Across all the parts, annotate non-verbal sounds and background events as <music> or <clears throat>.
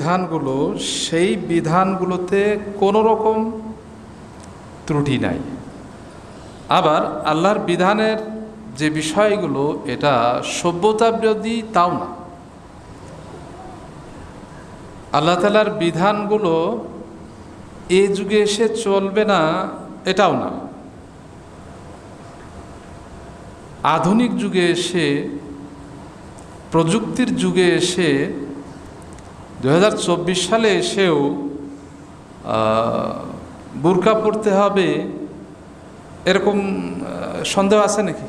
বিধানগুলো, সেই বিধানগুলোতে কোনো রকম ত্রুটি নাই। আবার আল্লাহর বিধানের যে বিষয়গুলো, এটা সভ্যতা বিরোধী তাও না। আল্লাহ তালার বিধানগুলো এ যুগে এসে চলবে না, এটাও না। আধুনিক যুগে এসে, প্রযুক্তির যুগে এসে দু হাজার চব্বিশ সালে এসেও বুরকা পড়তে হবে এরকম সন্দেহ আছে নাকি?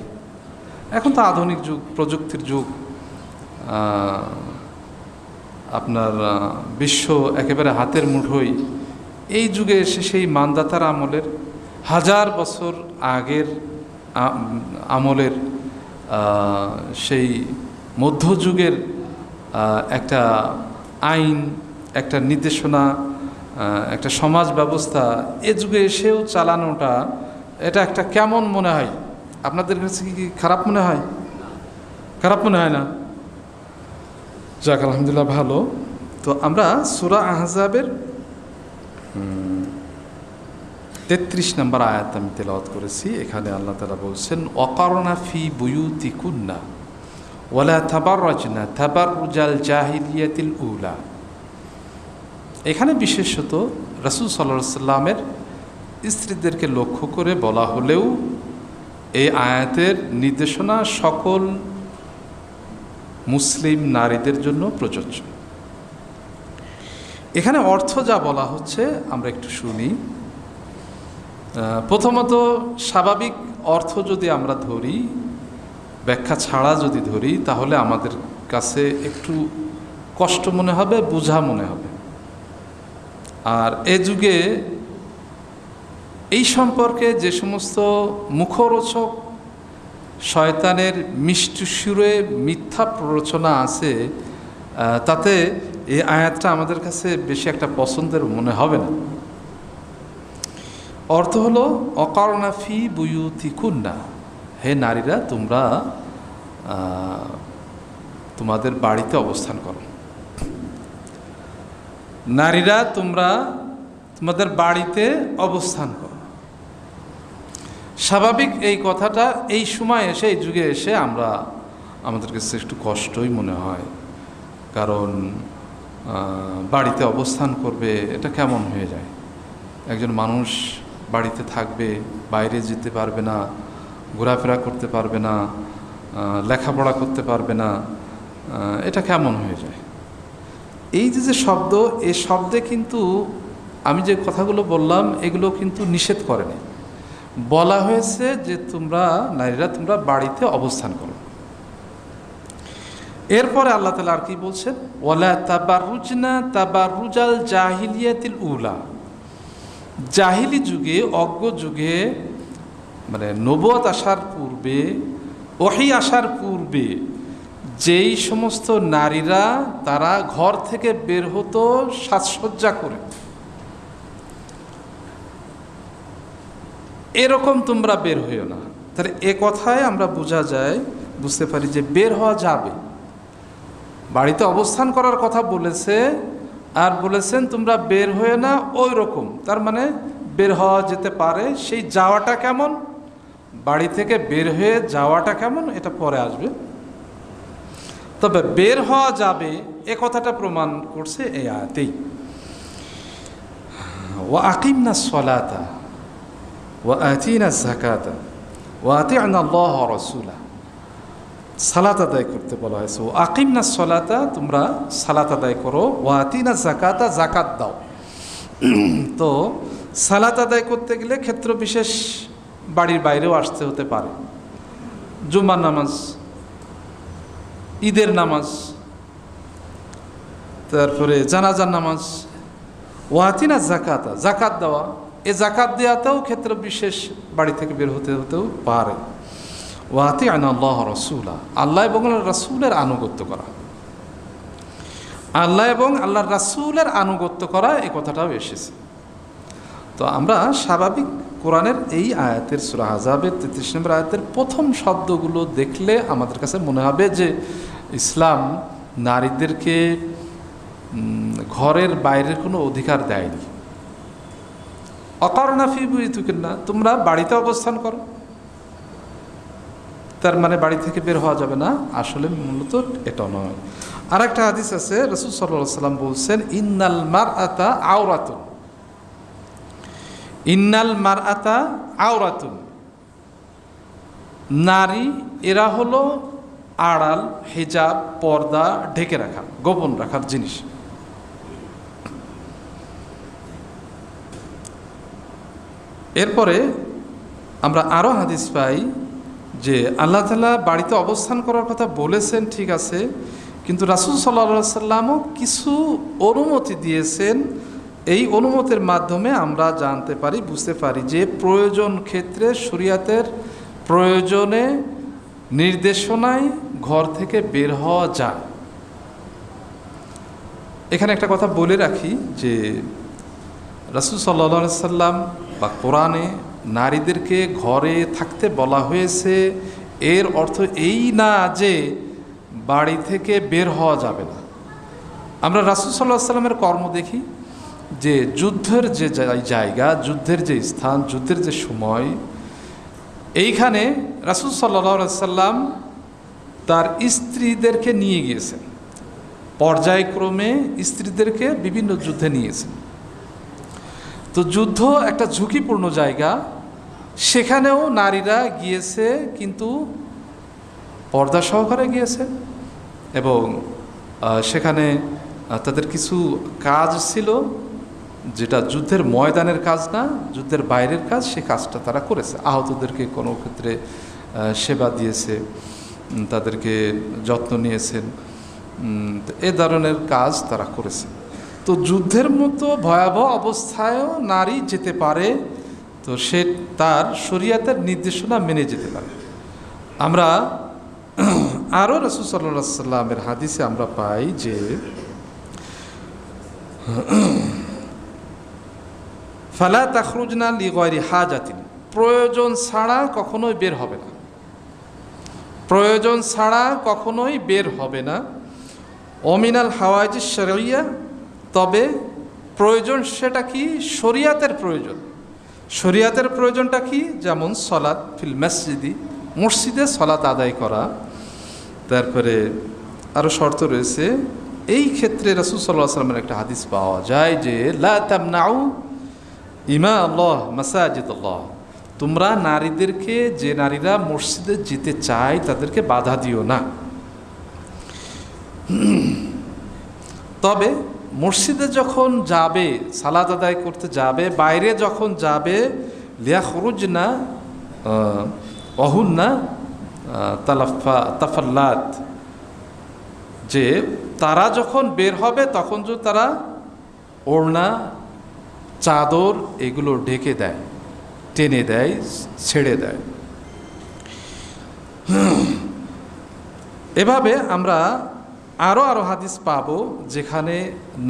এখন তো আধুনিক যুগ, প্রযুক্তির যুগ। আপনার বিশ্ব একেবারে হাতের মুঠোই এই যুগে এসে সেই মানদাতার আমলের হাজার বছর আগের আমলের সেই মধ্যযুগের একটা আইন, একটা নির্দেশনা একটা সমাজ ব্যবস্থা, এ যুগে এসেও চালানোটা, এটা একটা কেমন মনে হয়? আপনাদের কাছে কি খারাপ মনে হয়? খারাপ মনে হয় না? যাক, আলহামদুলিল্লাহ ভালো। তো আমরা সুরা আহজাবের তেত্রিশ নম্বর আয়াত আমি তেলাওয়াত করেছি। এখানে আল্লাহ তালা বলছেন অকারণা ফি বুয়ুতি কুন্না থাবার থাবার উলা। এখানে বিশেষত রাসুল সাল্লামের স্ত্রীদেরকে লক্ষ্য করে বলা হলেও এই আয়াতের নির্দেশনা সকল মুসলিম নারীদের জন্য প্রযোজ্য। এখানে অর্থ যা বলা হচ্ছে, আমরা একটু শুনি। প্রথমত স্বাভাবিক অর্থ যদি আমরা ধরি ব্যাখ্যা ছাড়া যদি ধরি, তাহলে আমাদের কাছে একটু কষ্ট মনে হবে, বোঝা মনে হবে। আর এ যুগে এই সম্পর্কে যে সমস্ত মুখরোচক শয়তানের মিষ্টি সুরে মিথ্যা প্ররোচনা আছে তাতে এই আয়াতটা আমাদের কাছে বেশি একটা পছন্দের মনে হবে না। অর্থ হলো, অকারণা ফি বুয়ুতি কুন্না হে নারীরা, তোমরা তোমাদের বাড়িতে অবস্থান করো। নারীরা, তোমরা তোমাদের বাড়িতে অবস্থান করো। স্বাভাবিক এই কথাটা এই সময় এসে, এই যুগে এসে আমরা আমাদের কাছে একটু কষ্টই মনে হয়। কারণ বাড়িতে অবস্থান করবে, এটা কেমন হয়ে যায়? একজন মানুষ বাড়িতে থাকবে, বাইরে যেতে পারবে না ঘোরাফেরা করতে পারবে না লেখাপড়া করতে পারবে না এটা কেমন হয়ে যায়? এই যে যে শব্দ এই শব্দে কিন্তু আমি যে কথাগুলো বললাম, এগুলো কিন্তু নিষেধ করেনি। বলা হয়েছে যে তোমরা, নারীরা তোমরা বাড়িতে অবস্থান করো। এরপরে আল্লাহ তালা আর কি বলছেন? ওয়ালা তাবারুজনা তাবারুজাল জাহিলিয়াতিল উলা। জাহিলি যুগে, অজ্ঞ যুগে মানে নবত আসার পূর্বে, ওহি আসার পূর্বে যেই সমস্ত নারীরা তারা ঘর থেকে বের হতো সাজসজ্জা করে। এরকম তোমরা বের হইও না। তাহলে এ কথায় আমরা বোঝা যায়, বুঝতে পারি যে বের হওয়া যাবে। বাড়িতে অবস্থান করার কথা বলেছে, আর বলেছেন তোমরা বের হয়ে না ওই রকম তার মানে বের হওয়া যেতে পারে, সেই যাওয়াটা কেমন? বাড়ি থেকে বের হয়ে যাওয়াটা কেমন? এটা পরে আসবে। তবে বের হওয়া যাবে, এ কথাটা প্রমাণ করছে এই আয়াতেই। ও আকিম না সলাতা ও আতিনা জাকাতা ও আতি আল্লাহ রসুলা। সালাত আদায় করতে বলা হয়েছে। ও আকিম না সলাতা, তোমরা সালাত আদায় করো। ও আতিনা জাকাতা জাকাত দাও। <clears throat> তো সালাত আদায় করতে গেলে ক্ষেত্র বিশেষ বাড়ির বাইরেও আসতে হতে পারে। জুম্মার নামাজ, ঈদের নামাজ, তারপরে জানাজার নামাজ, ওয়াতিনা জাকাতা জাকাত দেওয়া, এ জাকাত দেওয়াতেও ক্ষেত্র বিশেষ বাড়ি থেকে বের হতে হতেও পারে। ওয়াতি আন আল্লাহ রসুলা, আল্লাহ এবং রাসুলের আনুগত্য করা। আল্লাহ এবং আল্লাহ রাসুলের আনুগত্য করা এই কথাটাও এসেছে। তো আমরা স্বাভাবিক কোরআনের এই আয়াতের সুরা আজাবের তেত্রিশ নম্বর আয়াতের প্রথম শব্দগুলো দেখলে আমাদের কাছে মনে হবে যে ইসলাম নারীদেরকে ঘরের বাইরের কোনো অধিকার দেয়নি। অকরণাফি বুইতুকেন না তোমরা বাড়িতে অবস্থান করো। তার মানে বাড়ি থেকে বের হওয়া যাবে না, আসলে মূলত এটা নয়। আর একটা হাদিস আছে, রসুল সাল্লাহ সাল্লাম বলছেন, ইন্নাল মার আতা আওরাতুন। ইন্নাল মার আতা আওরাতুন। নারী, এরা হলো আড়াল, হেজাব, পর্দা, ঢেকে রাখা, গোপন রাখার জিনিস। এরপরে আমরা আরও হাদিস পাই যে আল্লাহ তালা বাড়িতে অবস্থান করার কথা বলেছেন, ঠিক আছে, কিন্তু রাসুল সাল্লা সাল্লামও কিছু অনুমতি দিয়েছেন এই অনুমতির মাধ্যমে আমরা জানতে পারি, বুঝতে পারি যে প্রয়োজন ক্ষেত্রে শরিয়াতের প্রয়োজনে নির্দেশনায় ঘর থেকে বের হওয়া যায়। এখানে একটা কথা বলে রাখি যে রাসুল সাল্লা সাল্লাম বা কোরআনে নারীদেরকে ঘরে থাকতে বলা হয়েছে, এর অর্থ এই না যে বাড়ি থেকে বের হওয়া যাবে না। আমরা রাসুল সাল্লাহ সাল্লামের কর্ম দেখি যে যুদ্ধের যে জায়গা, যুদ্ধের যে স্থান, যুদ্ধের যে সময়, এইখানে রাসুল সাল্লা সাল্লাম তার স্ত্রীদেরকে নিয়ে গিয়েছেন। পর্যায়ক্রমে স্ত্রীদেরকে বিভিন্ন যুদ্ধে নিয়েছেন। তো যুদ্ধ একটা ঝুঁকিপূর্ণ জায়গা। সেখানেও নারীরা গিয়েছে, কিন্তু পর্দা সহকারে গিয়েছে এবং সেখানে তাদের কিছু কাজ ছিল। যেটা যুদ্ধের ময়দানের কাজ না, যুদ্ধের বাইরের কাজ, সে কাজটা তারা করেছে। আহতদেরকে কোনো ক্ষেত্রে সেবা দিয়েছে তাদেরকে যত্ন নিয়েছেন এ ধরনের কাজ তারা করেছে। তো যুদ্ধের মতো ভয়াবহ অবস্থায়ও নারী যেতে পারে, তো সে তার শরিয়াতের নির্দেশনা মেনে যেতে পারে। আমরা <clears throat> আরও রসুল সাল্লা সাল্লামের হাদিসে আমরা পাই যে <clears throat> ফালা তাখরুজনা লিগয়রি হাজাতিন। প্রয়োজন ছাড়া কখনোই বের হবে না। প্রয়োজন ছাড়া কখনোই বের হবে না। অমিনাল হাওয়াজ শরিয়া, তবে প্রয়োজন সেটা কি? শরিয়াতের প্রয়োজন। শরিয়াতের প্রয়োজনটা কি? যেমন সলাৎ ফিল মসজিদি, মসজিদে সলাৎ আদায় করা। তারপরে আরও শর্ত রয়েছে, এই ক্ষেত্রে রসুল সাল্লাহ সাল্লামের একটা হাদিস পাওয়া যায় যে, লা তামনাউ ইমা আল্লাহ, মাসাজিদ আল্লাহ। তোমরা নারীদেরকে, যে নারীরা মসজিদে যেতে চায়, তাদেরকে বাধা দিও না। তবে মসজিদে যখন যাবে সালাদ আদায় করতে যাবে, বাইরে যখন যাবে লিয়া খরুজ না অহুন না তালাফা, তাফাল্লাত, যে তারা যখন বের হবে, তখন যে তারা ওড়না চাদর এগুলো ঢেকে দেয়, টেনে দেয়, ছেড়ে দেয়। এভাবে আমরা আরও আরও হাদিস পাব যেখানে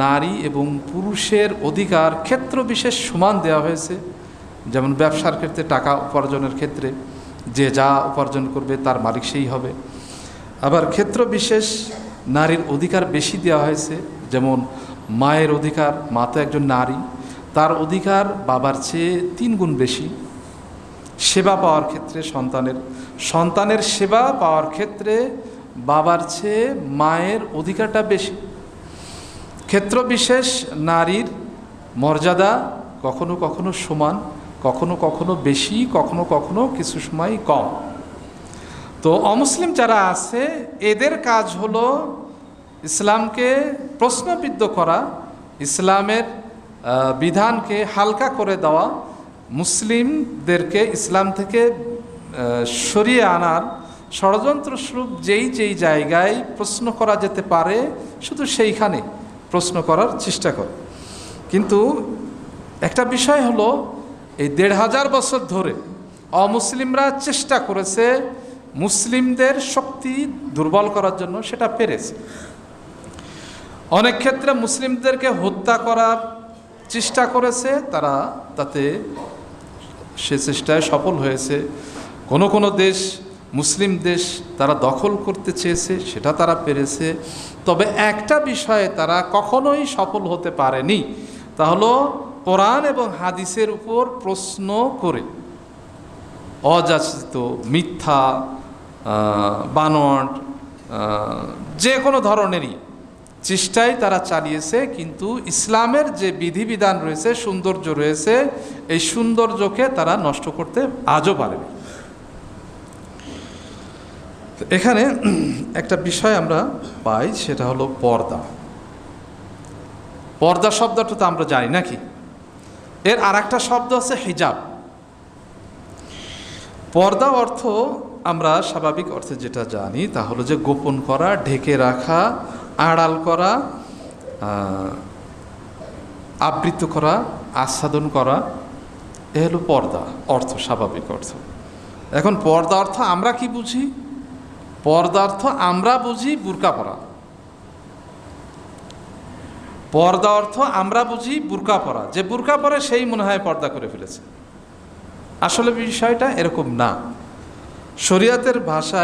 নারী এবং পুরুষের অধিকার ক্ষেত্র বিশেষ সমান দেওয়া হয়েছে। যেমন ব্যবসার ক্ষেত্রে টাকা উপার্জনের ক্ষেত্রে, যে যা উপার্জন করবে তার মালিক সেই হবে। আবার ক্ষেত্র বিশেষ নারীর অধিকার বেশি দেওয়া হয়েছে, যেমন মায়ের অধিকার, মা তো একজন নারী। তার অধিকার বাবার চেয়ে তিন গুণ বেশি। সেবা পাওয়ার ক্ষেত্রে সন্তানের সন্তানের সেবা পাওয়ার ক্ষেত্রে বাবার চেয়ে মায়ের অধিকারটা বেশি। ক্ষেত্র বিশেষ নারীর মর্যাদা কখনো কখনো সমান, কখনো কখনো বেশি, কখনো কখনো কিছু সময় কম। তো অমুসলিম যারা আছে, এদের কাজ হলো ইসলামকে প্রশ্নবিদ্ধ করা, ইসলামের বিধানকে হালকা করে দেওয়া মুসলিমদেরকে ইসলাম থেকে সরিয়ে আনার ষড়যন্ত্র স্বরূপ যেই যেই জায়গায় প্রশ্ন করা যেতে পারে, শুধু সেইখানে প্রশ্ন করার চেষ্টা করে। কিন্তু একটা বিষয় হলো, এই দেড় হাজার বছর ধরে অমুসলিমরা চেষ্টা করেছে মুসলিমদের শক্তি দুর্বল করার জন্য, সেটা পেরেছে। অনেক ক্ষেত্রে মুসলিমদেরকে হত্যা করার চেষ্টা করেছে, তারা তাতে সে চেষ্টায় সফল হয়েছে। কোনো কোনো দেশ, মুসলিম দেশ তারা দখল করতে চেয়েছে, সেটা তারা পেরেছে। তবে একটা বিষয়ে তারা কখনোই সফল হতে পারেনি, তা হলো কোরআন এবং হাদিসের উপর প্রশ্ন করে। অযাচিত, মিথ্যা বানট যে কোনো ধরনেরই। চেষ্টাই তারা চালিয়েছে, কিন্তু ইসলামের যে বিধিবিধান রয়েছে, সৌন্দর্য রয়েছে, এই সৌন্দর্যকে তারা নষ্ট করতে আজও পারেনি। এখানে একটা বিষয় আমরা পাই, সেটা হলো পর্দা। পর্দা শব্দটা তো আমরা জানি নাকি? এর আর একটা শব্দ আছে হিজাব। পর্দা অর্থ আমরা স্বাভাবিক অর্থে যেটা জানি, তা হলো যে গোপন করা, ঢেকে রাখা আড়াল করা আবৃত করা, আচ্ছাদন করা, এ হলো পর্দা, অর্থ স্বাভাবিক অর্থ। এখন পর্দা অর্থ আমরা কি বুঝি? পর্দা অর্থ আমরা বুঝি বুরকা পরা। পর্দা অর্থ আমরা বুঝি বুরকা পরা। যে বুরকা পরে সেই মনে হয় পর্দা করে ফেলেছে। আসলে বিষয়টা এরকম না। শরিয়াতের ভাষায়